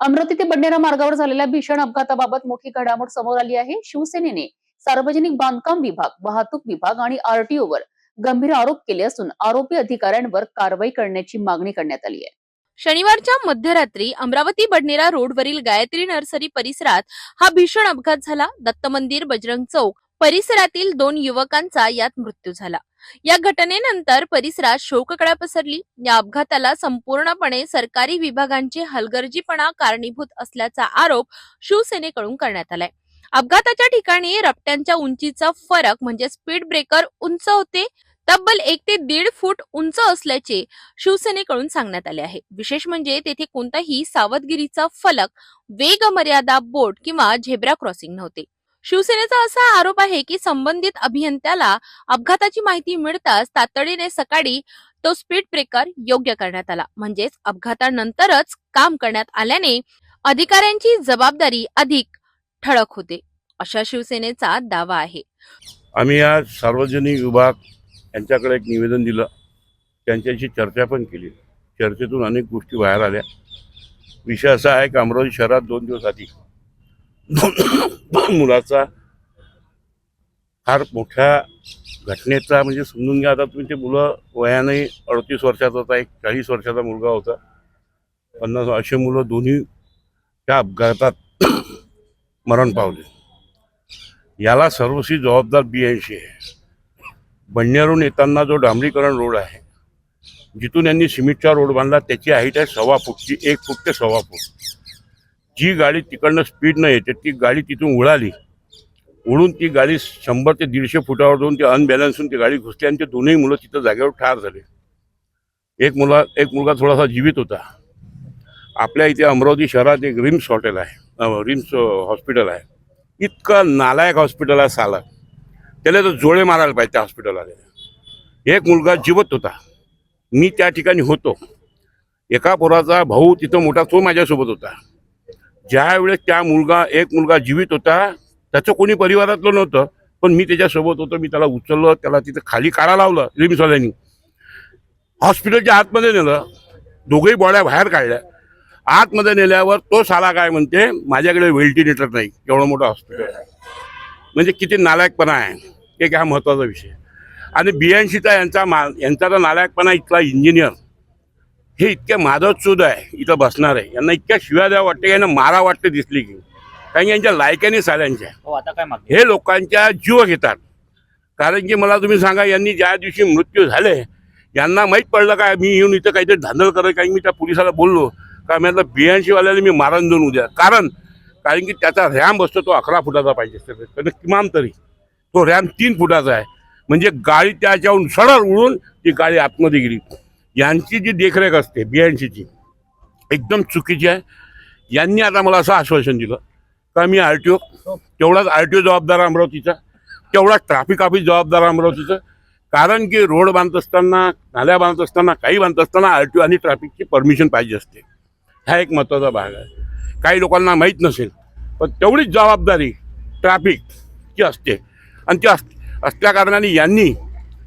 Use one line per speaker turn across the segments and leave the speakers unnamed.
अमरावती ते बडनेरा मार्गावर झालेल्या भीषण अपघाताबाबत मोठी घडामोड समोर आली आहे. शिवसेनेने सार्वजनिक बांधकाम विभाग वाहतूक विभाग आणि आरटीओ वर गंभीर आरोप केले असून आरोपी अधिकाऱ्यांवर कारवाई करण्याची मागणी करण्यात आली आहे.
शनिवारच्या मध्यरात्री अमरावती बडनेरा रोडवरील गायत्री नर्सरी परिसरात हा भीषण अपघात झाला. दत्त मंदिर बजरंग चौक परिसरातील दोन युवकांचा यात मृत्यू झाला. या घटनेनंतर परिसरात शोककळा पसरली. या अपघाताला संपूर्णपणे सरकारी विभागांचे हलगर्जीपणा कारणीभूत असल्याचा आरोप शिवसेनेकडून करण्यात आलाय. अपघाताच्या ठिकाणी रपट्यांच्या उंचीचा फरक म्हणजे स्पीड ब्रेकर उंच होते. तब्बल एक ते दीड फूट उंच असल्याचे शिवसेनेकडून सांगण्यात आले आहे. विशेष म्हणजे तेथे कोणताही सावधगिरीचा फलक वेग मर्यादा बोर्ड किंवा झेब्रा क्रॉसिंग नव्हते. शिवसेनेचा असा आरोप आहे की संबंधित अभियंत्याला अपघाताची माहिती मिळताच तातडीने सकाळी तो स्पीड ब्रेकर योग्य करण्यात आला. म्हणजेच अपघातानंतरच काम करण्यात आल्याने अधिकाऱ्यांची जबाबदारी अधिक ठळक होते. अशा शिवसेनेचा दावा आहे.
आम्ही आज सार्वजनिक विभाग यांच्याकडे एक निवेदन दिलं. त्यांच्याशी चर्चा पण केली. चर्चेतून अनेक गोष्टी बाहेर आल्या. विषय असा आहे की अमरावती शहरात दोन दिवस आधी मुलाचा फार मोठ्या घटनेचा म्हणजे समजून घ्या. आता तुम्ही ते मुलं वयाने अडतीस वर्षाचा होता एक चाळीस वर्षाचा मुलगा होता. पन्नास असे मुलं दोन्ही त्या अपघातात मरण पावले. याला सर्वस्वी जबाबदार बी ऐंशी आहे. बंड्यारून येताना जो डांबरीकरण रोड आहे जिथून यांनी सिमेंटचा रोड बांधला त्याची हाईट आहे सव्वा फूटची एक फूट ते सव्वा फूट. जी गाडी तिकडनं स्पीडनं येते ती गाडी तिथून उडाली. उडून ती गाडी शंभर ते दीडशे फुटावर जाऊन ती अनबॅलन्स होऊन ती गाडी घुसली आणि ते दोन्ही मुलं तिथं जागेवर ठार झाले. एक मुला एक मुलगा थोडासा जीवित होता. आपल्या इथे अमरावती शहरात एक रिम्स हॉटेल आहे रिम्स हॉस्पिटल आहे. इतकं नालायक हॉस्पिटल आहे साला. त्याला तर जोडे मारायला पाहिजे त्या हॉस्पिटलला एक मुलगा जिवत होता. मी त्या ठिकाणी होतो. एका पोराचा भाऊ तिथं मोठा तो माझ्यासोबत होता. ज्या वेळेस त्या मुलगा एक मुलगा जीवित होता त्याचं कोणी परिवारातलं नव्हतं पण मी त्याच्यासोबत होतो मी त्याला उचललं त्याला तिथं खाली काढा लावलं रिम्सवाल्यांनी. हॉस्पिटलच्या आतमध्ये नेलं दोघेही बॉड्या बाहेर काढल्या. आतमध्ये नेल्यावर तो साला काय म्हणते माझ्याकडे व्हेंटिलेटर नाही एवढं मोठं हॉस्पिटल आहे. म्हणजे किती नालायकपणा आहे. एक हा महत्त्वाचा विषय. आणि बियांशीचा यांचा मा यांचा तर नालायकपणा इथला इंजिनियर. हे इतके माधवचूद आहे इथं बसणार आहे. यांना इतक्या शिव्या द्या वाटते यांना मारा वाटते दिसली की. कारण की यांच्या लायकाने साल्यांच्या
हो आता काय मागणी
हे लोकांच्या जीव घेतात. कारण की मला तुम्ही सांगा यांनी ज्या दिवशी मृत्यू झाले यांना माहीत पडलं काय मी येऊन इथं काहीतरी धांदल करत कारण मी त्या पोलिसाला बोललो का मी आता बियाणशीवाल्याला मी मारण देऊन उद्या. कारण कारण की त्याचा रॅम असतो तो अकरा फुटाचा पाहिजे तर किमान तरी. तो रॅम तीन फुटाचा आहे. म्हणजे गाडी त्याच्याहून सरळ उडून ती गाडी आतमध्ये गेली. यांची जी देखरेख असते बियाणशीची एकदम चुकीची आहे. यांनी आता मला असं आश्वासन दिलं का मी आर टी ओ तेवढाच आर टी ओ जबाबदार अमरावतीचा तेवढाच ट्रॅफिक ऑफिस जबाबदार अमरावतीचं कारण की रोड बांधत असताना नाल्या बांधत असताना काही बांधत असताना आर टी ओ आणि ट्रॅफिकची परमिशन पाहिजे असते. हा एक महत्त्वाचा भाग आहे. काही लोकांना माहीत नसेल पण तेवढीच जबाबदारी ट्रॅफिकची असते. आणि ती असल्या कारणाने यांनी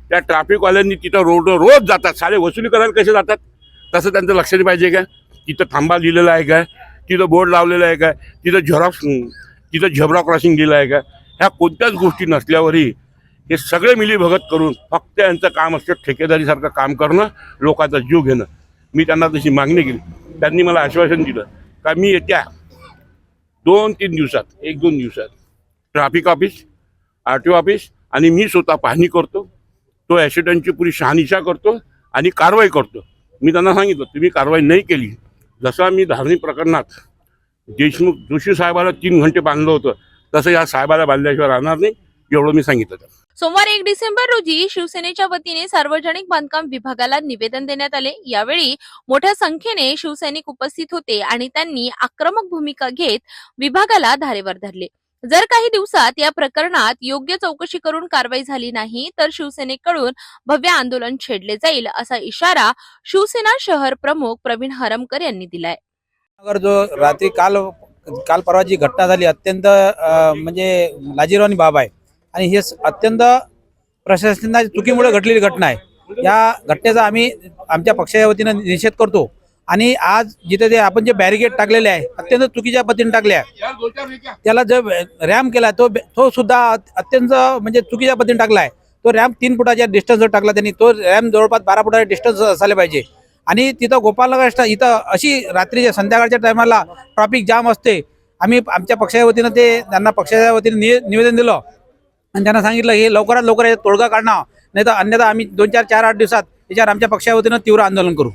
त्या ट्रॅफिकवाल्यांनी तिथं रोड रोज जातात. सारे वसुली करायला कसे जातात? तसं त्यांचं लक्ष नाही पाहिजे काय तिथं थांबा लिहिलेलं आहे काय तिथं बोर्ड लावलेलं आहे काय तिथं झेरॉक्स तिथं झेब्रा क्रॉसिंग दिलं आहे का? ह्या कोणत्याच गोष्टी नसल्यावरही हे सगळे मिलीभगत करून फक्त यांचं काम असतं ठेकेदारीसारखं काम करणं लोकांचा जीव घेणं. मी त्यांना तशी मागणी केली. त्यांनी मला आश्वासन दिलं का मी येत्या दोन तीन दिवसात एक दोन दिवसात traffic office R T O office आणि मी स्वतः पाहणी करतो. तो ॲक्सिडेंटची पुरी शहानिशा करतो आणि कारवाई करतो. मी त्यांना सांगितलं तुम्ही कारवाई नाही केली. जसा मी धार्मिक प्रकरणात देशमुख जोशी साहेबाला तीन घंटे बांधलं होतं तसं या साहेबाला बांधल्याशिवाय राहणार नाही एवढं मी सांगितलं.
सोमवार एक डिसेंबर रोजी शिवसेनेच्या वतीने सार्वजनिक बांधकाम विभागाला निवेदन देण्यात आले. यावेळी मोठ्या संख्येने शिवसैनिक उपस्थित होते आणि त्यांनी आक्रमक भूमिका घेत विभागाला धारेवर धरले. जर काही दिवसात या प्रकरणात योग्य चौकशी करून कारवाई झाली नाही तर शिवसेनेकडून भव्य आंदोलन छेडले जाईल असा इशारा शिवसेना शहर प्रमुख प्रवीण हरमकर यांनी दिलाय.
जो रात्री काल काल परवा जी घटना झाली अत्यंत म्हणजे लाजीरवाणी बाब आहे. आणि हे अत्यंत प्रशासनाच्या चुकीमुळे घडलेली घटना आहे. या घटनेचा आम्ही आमच्या पक्षाच्या वतीनं निषेध करतो. आणि आज जिथे ते आपण जे बॅरिगेड टाकलेले आहे अत्यंत चुकीच्या पद्धतीने टाकले आहे. त्याला जो रॅम केला तो तो सुद्धा अत्यंत म्हणजे चुकीच्या पद्धतीने टाकला आहे. तो रॅम्प तीन फुटाच्या डिस्टन्सवर टाकला त्यांनी. तो रॅम्प जवळपास बारा फुटाचा डिस्टन्स असायला पाहिजे. आणि तिथं गोपालनगर इथं अशी रात्रीच्या संध्याकाळच्या टायमाला ट्रॉफिक जाम असते आम्ही आमच्या पक्षाच्या वतीनं ते त्यांना पक्षाच्या वतीने नि- निवेदन दिलं. आणि त्यांना सांगितलं हे लवकरात लवकर तोडगा काढणं नाही तर अन्यथा आम्ही दोन चार चार आठ दिवसात याच्यावर आमच्या पक्षाच्या वतीनं तीव्र आंदोलन करू.